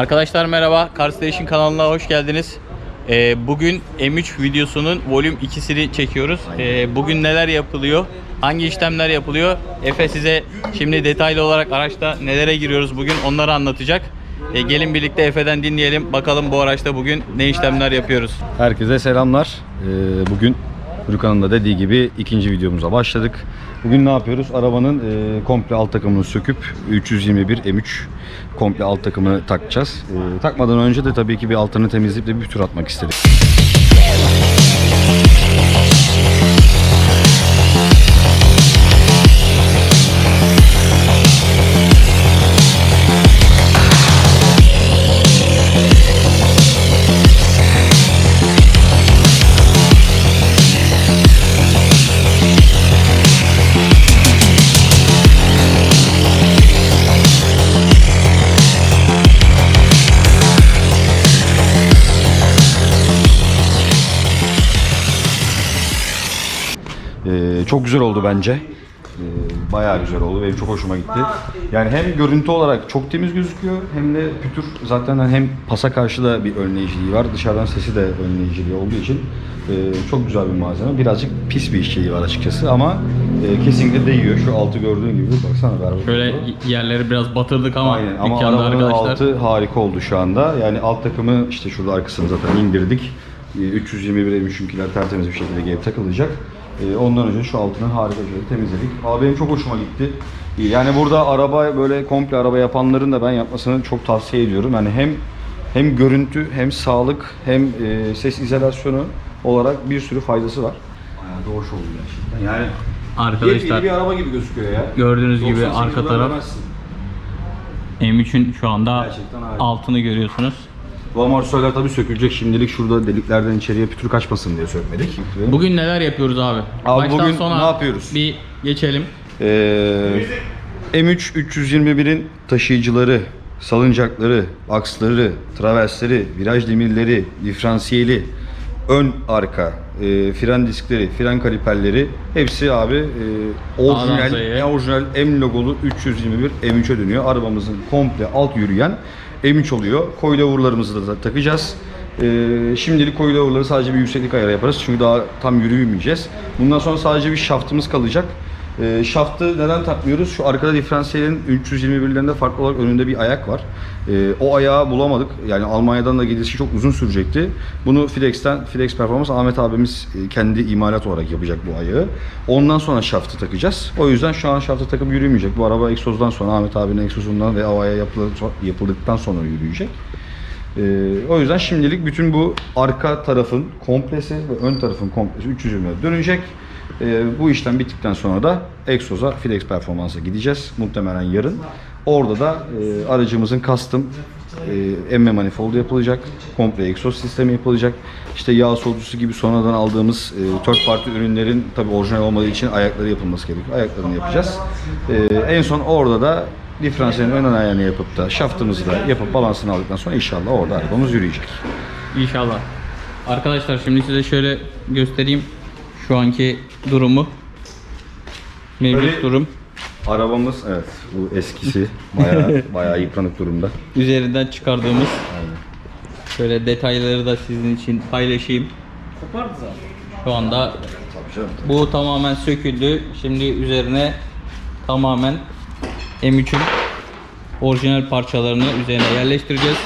Arkadaşlar merhaba, Car Station kanalına hoş geldiniz. Ee, bugün M3 videosunun volüm 2'sini çekiyoruz. Ee, bugün neler yapılıyor, hangi işlemler yapılıyor? Efe size şimdi detaylı olarak araçta nelere giriyoruz bugün onları anlatacak. Ee, gelin birlikte Efe'den dinleyelim. Bakalım bu araçta bugün ne işlemler yapıyoruz. Herkese selamlar. Ee, bugün Gürkan'ın da dediği gibi ikinci videomuza başladık. Bugün ne yapıyoruz? Arabanın e, komple alt takımını söküp 321 M3 komple alt takımını takacağız. Ee, takmadan önce de tabii ki bir altını temizleyip de bir tur atmak istedik. Ee, çok güzel oldu bence. Ee, bayağı güzel oldu. Benim çok hoşuma gitti. Yani hem görüntü olarak çok temiz gözüküyor hem de pütür zaten hem pasa karşı da bir önleyiciliği var. Dışarıdan sesi de önleyiciliği olduğu için e, çok güzel bir malzeme. Birazcık pis bir işçiliği var açıkçası ama e, kesinlikle değiyor. Şu altı gördüğün gibi baksana berbat. Şöyle yerleri biraz batırdık ama Aynen ama dükkanda arabanın arkadaşlar. altı harika oldu şu anda. Yani alt takımı işte şurada arkasını zaten indirdik. Ee, 321 M3'ünkiler tertemiz bir şekilde gelip takılacak. Ee, Ondan önce şu altını harika bir şekilde temizledik. Abi benim çok hoşuma gitti. Yani burada araba böyle komple araba yapanların da ben yapmasını çok tavsiye ediyorum. Yani hem hem görüntü hem sağlık hem e, ses izolasyonu olarak bir sürü faydası var. Bayağı da hoş oldu gerçekten. Yani Arkadaşlar bir araba gibi gözüküyor ya. gördüğünüz gibi 98 arka taraf demezsin. M3'ün şu anda altını görüyorsunuz. Bu amortisörler tabii sökülecek. Şimdilik şurada deliklerden içeriye pütür kaçmasın diye sökmedik. Bugün neler yapıyoruz abi? Abi Baştan bugün sona ne yapıyoruz? Bir geçelim. Ee, M3 321'in taşıyıcıları, salıncakları, aksları, traversleri, viraj demirleri, diferansiyeli, ön arka, e, fren diskleri, fren kaliperleri hepsi abi e, orijinal, en orijinal M logolu 321 M3'e dönüyor. Arabamızın komple alt yürüyen M3 oluyor. Koylavurlarımızı da takacağız. Ee, şimdilik koylavurları sadece bir yükseklik ayarı yaparız çünkü daha tam yürüyemeyeceğiz. Bundan sonra sadece bir şaftımız kalacak. Ee, şaftı neden takmıyoruz? Şu arkada diferansiyelin 321'lerinde farklı olarak önünde bir ayak var. Ee, o ayağı bulamadık. Yani Almanya'dan da gelişi çok uzun sürecekti. Bunu Fidex'ten, Fidex Performance Ahmet abimiz e, kendi imalat olarak yapacak bu ayağı. Ondan sonra şaftı takacağız. O yüzden şu an şaftı takıp yürümeyecek. Bu araba egzozdan sonra Ahmet abinin egzozundan ve havaya yapıldı- yapıldıktan sonra yürüyecek. Ee, o yüzden şimdilik bütün bu arka tarafın komplesi ve ön tarafın komplesi 320'ye dönecek. Ee, bu işlem bittikten sonra da egzoza Fidex Performance'a gideceğiz. Muhtemelen yarın. Orada da e, aracımızın custom e, emme manifoldu yapılacak. Komple egzoz sistemi yapılacak. İşte yağ soğutucusu gibi sonradan aldığımız e, third party ürünlerin tabi orijinal olmadığı için ayakları yapılması gerekiyor. Ayaklarını yapacağız. E, en son orada da diferansiyelin ön ayağını yapıp da şaftımızı da yapıp balansını aldıktan sonra inşallah orada arabamız yürüyecek. İnşallah. Arkadaşlar şimdi size şöyle göstereyim şu anki durumu. Mevcut Böyle- durum. Arabamız evet bu eskisi bayağı bayağı yıpranık durumda. Üzerinden çıkardığımız şöyle detayları da sizin için paylaşayım. Şu anda Tabii canım. bu tamamen söküldü. Şimdi üzerine tamamen M3'ün orijinal parçalarını üzerine yerleştireceğiz.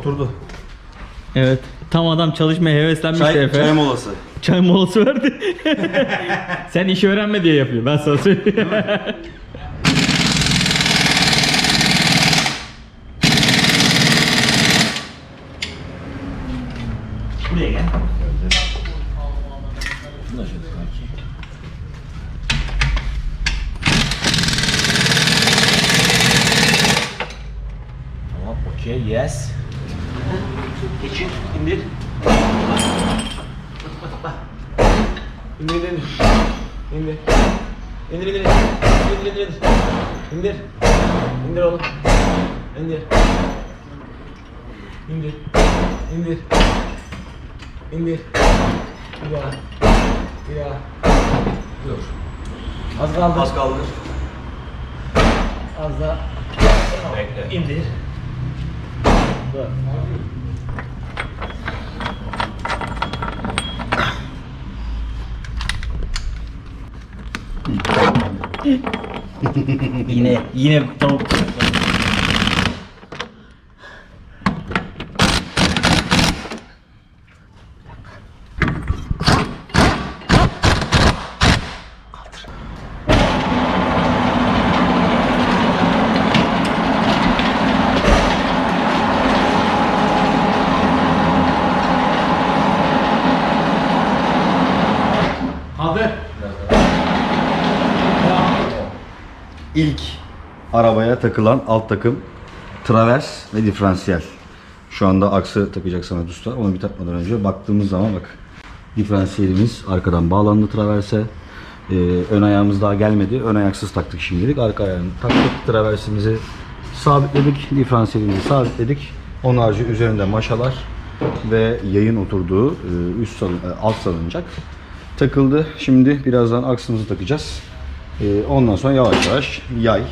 Oturdu. Evet. Tam adam çalışmaya heveslenmiş Çay, Efe. çay molası. Çay molası verdi. Sen işi öğrenme diye yapıyor. Ben sana söyleyeyim. Buraya gel. Tamam, okey, yes. Geçin, indir. İndir, indir. İndir. İndir, indir. İndir, indir, indir. İndir. İndir oğlum. İndir. İndir. İndir. İndir. Bir daha. Bir daha. Dur. Az kaldı. Az kaldı. Az daha. Bekle. İndir. Dur. いいね、いいね、と。İlk arabaya takılan alt takım travers ve diferansiyel. Şu anda aksı takacak sana usta. Onu bir takmadan önce baktığımız zaman bak diferansiyelimiz arkadan bağlandı traverse. Ee, ön ayağımız daha gelmedi. Ön ayaksız taktık şimdilik. Arka ayağını taktık. Traversimizi sabitledik. Diferansiyelimizi sabitledik. Onun harici üzerinde maşalar ve yayın oturduğu e, üst salın, e, alt salıncak takıldı. Şimdi birazdan aksımızı takacağız. Ee, ondan sonra yavaş yavaş yay, e,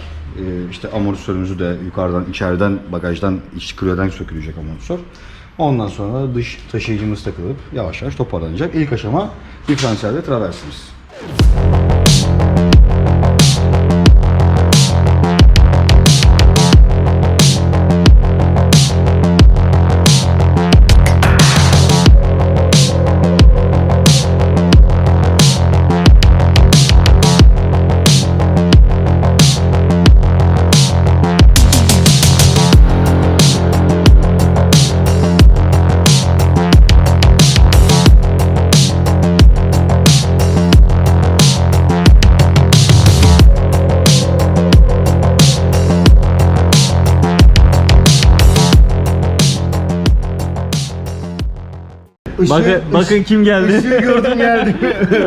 işte amortisörümüzü de yukarıdan, içeriden, bagajdan, iç kriyeden sökülecek amortisör. Ondan sonra dış taşıyıcımız takılıp yavaş yavaş toparlanacak. İlk aşama diferansiyel ve traversimiz. Bakın, bakın kim geldi. Işığı gördüm geldi.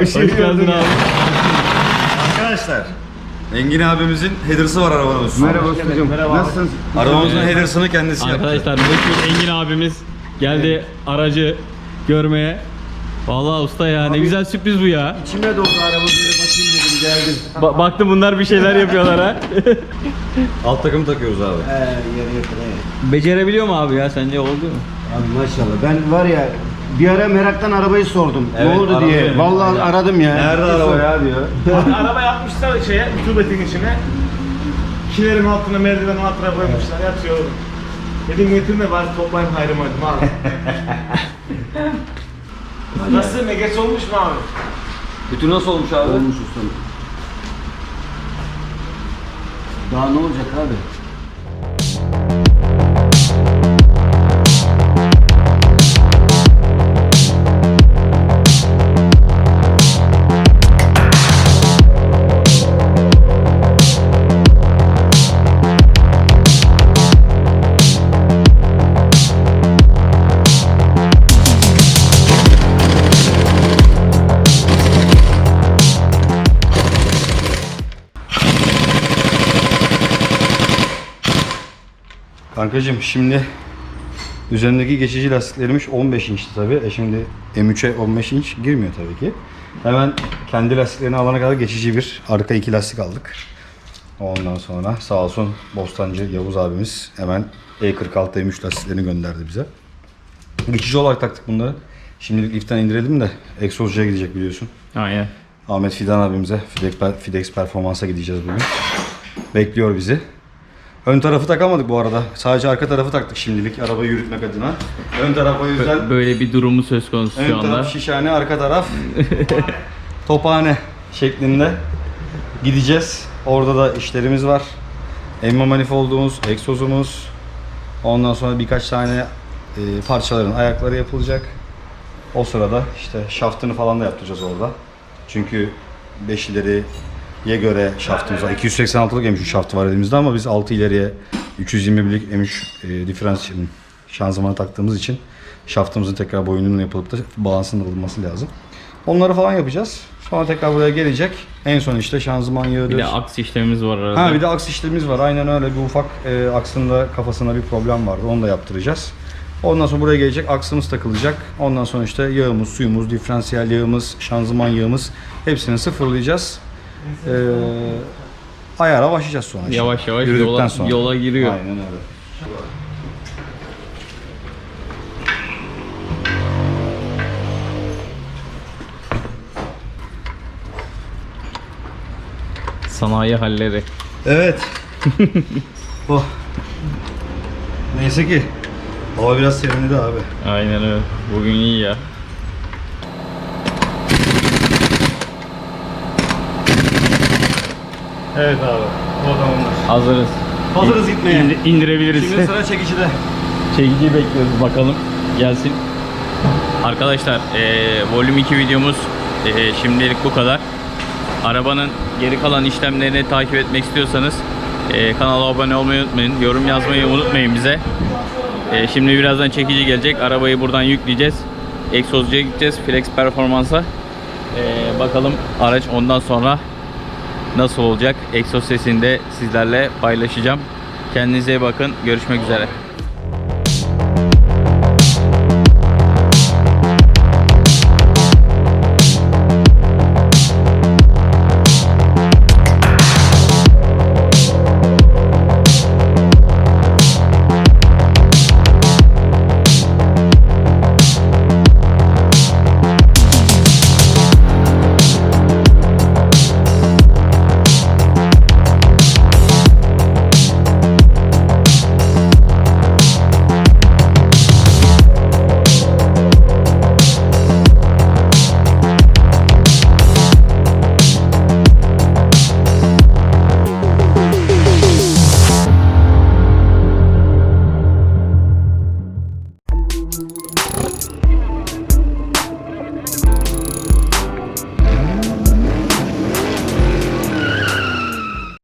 Işığı Hoş geldin abi. Arkadaşlar, Engin abimizin header'sı var arabamızın. Merhaba ustacığım. Nasılsınız? Arabamızın header'sını kendisi yaptı. Arkadaşlar meşhur Engin abimiz geldi aracı görmeye. Vallahi usta ya ne güzel sürpriz bu ya. İçime doğdu araba böyle bakayım dedim geldim. Ba- baktım bunlar bir şeyler yapıyorlar ha. Alt takımı takıyoruz abi. He yarı yakın he. Becerebiliyor mu abi ya sence oldu mu? Abi maşallah ben var ya bir ara meraktan arabayı sordum. Evet, ne oldu diye. yani. Vallahi aradım ya. Nerede araba ya diyor. Araba yapmışlar şeye, tubetin içine. Kilerin altına, merdiven altına koymuşlar, yatıyor. Dedim getirme bari toplayayım hayrıma dedim abi. Nasıl, megeç olmuş mu abi? Bütün nasıl olmuş abi? Olmuş ustam. Daha ne olacak abi? Kankacığım şimdi üzerindeki geçici lastiklerimiz 15 inçti tabi. E şimdi M3'e 15 inç girmiyor tabii ki. Hemen kendi lastiklerini alana kadar geçici bir arka iki lastik aldık. Ondan sonra sağ olsun Bostancı Yavuz abimiz hemen E46 M3 lastiklerini gönderdi bize. Geçici olarak taktık bunları. Şimdilik liften indirelim de egzozcuya gidecek biliyorsun. Aynen. Ahmet Fidan abimize Fidex, Fidex Performans'a gideceğiz bugün. Bekliyor bizi. Ön tarafı takamadık bu arada. Sadece arka tarafı taktık şimdilik arabayı yürütmek adına. Ön taraf o yüzden Böyle bir durumu söz konusu şu ön anda. taraf şişhane, arka taraf tophane şeklinde gideceğiz. Orada da işlerimiz var. Emma manifoldumuz, egzozumuz. Ondan sonra birkaç tane e, parçaların ayakları yapılacak. O sırada işte şaftını falan da yaptıracağız orada. Çünkü 5 ileriye göre şaftımız var. 286'lık M3 şaftı var elimizde ama biz 6 ileriye 321'lik M3 e, diferansiyel şanzımanı taktığımız için şaftımızın tekrar boyunun yapılıp da balansının alınması lazım. Onları falan yapacağız. Sonra tekrar buraya gelecek. En son işte şanzıman yağıdır. Bir de aks işlemimiz var arada. Ha bir de aks işlemimiz var. Aynen öyle bir ufak e, aksında kafasında bir problem vardı. Onu da yaptıracağız. Ondan sonra buraya gelecek aksımız takılacak. Ondan sonra işte yağımız, suyumuz, diferansiyel yağımız, şanzıman yağımız hepsini sıfırlayacağız. Ee, ayara başlayacağız sonra. işte. Yavaş yavaş Yürüdükten yola- sonra. yola giriyor. Aynen öyle. Sanayi halleri. Evet. oh. Neyse ki hava biraz serinledi abi. Aynen öyle. Bugün iyi ya. Evet abi. O tamamdır. Hazırız. Hazırız gitmeye. İndir- indirebiliriz. Şimdi sıra çekicide. Çekiciyi bekliyoruz bakalım. Gelsin. Arkadaşlar eee volüm 2 videomuz eee, şimdilik bu kadar. Arabanın geri kalan işlemlerini takip etmek istiyorsanız eee, kanala abone olmayı unutmayın. Yorum yazmayı unutmayın bize. Eee, şimdi birazdan çekici gelecek. Arabayı buradan yükleyeceğiz. Egzozcuya gideceğiz. Flex Performance'a. Eee, bakalım araç ondan sonra nasıl olacak? Egzoz sesini de sizlerle paylaşacağım. Kendinize iyi bakın. Görüşmek üzere.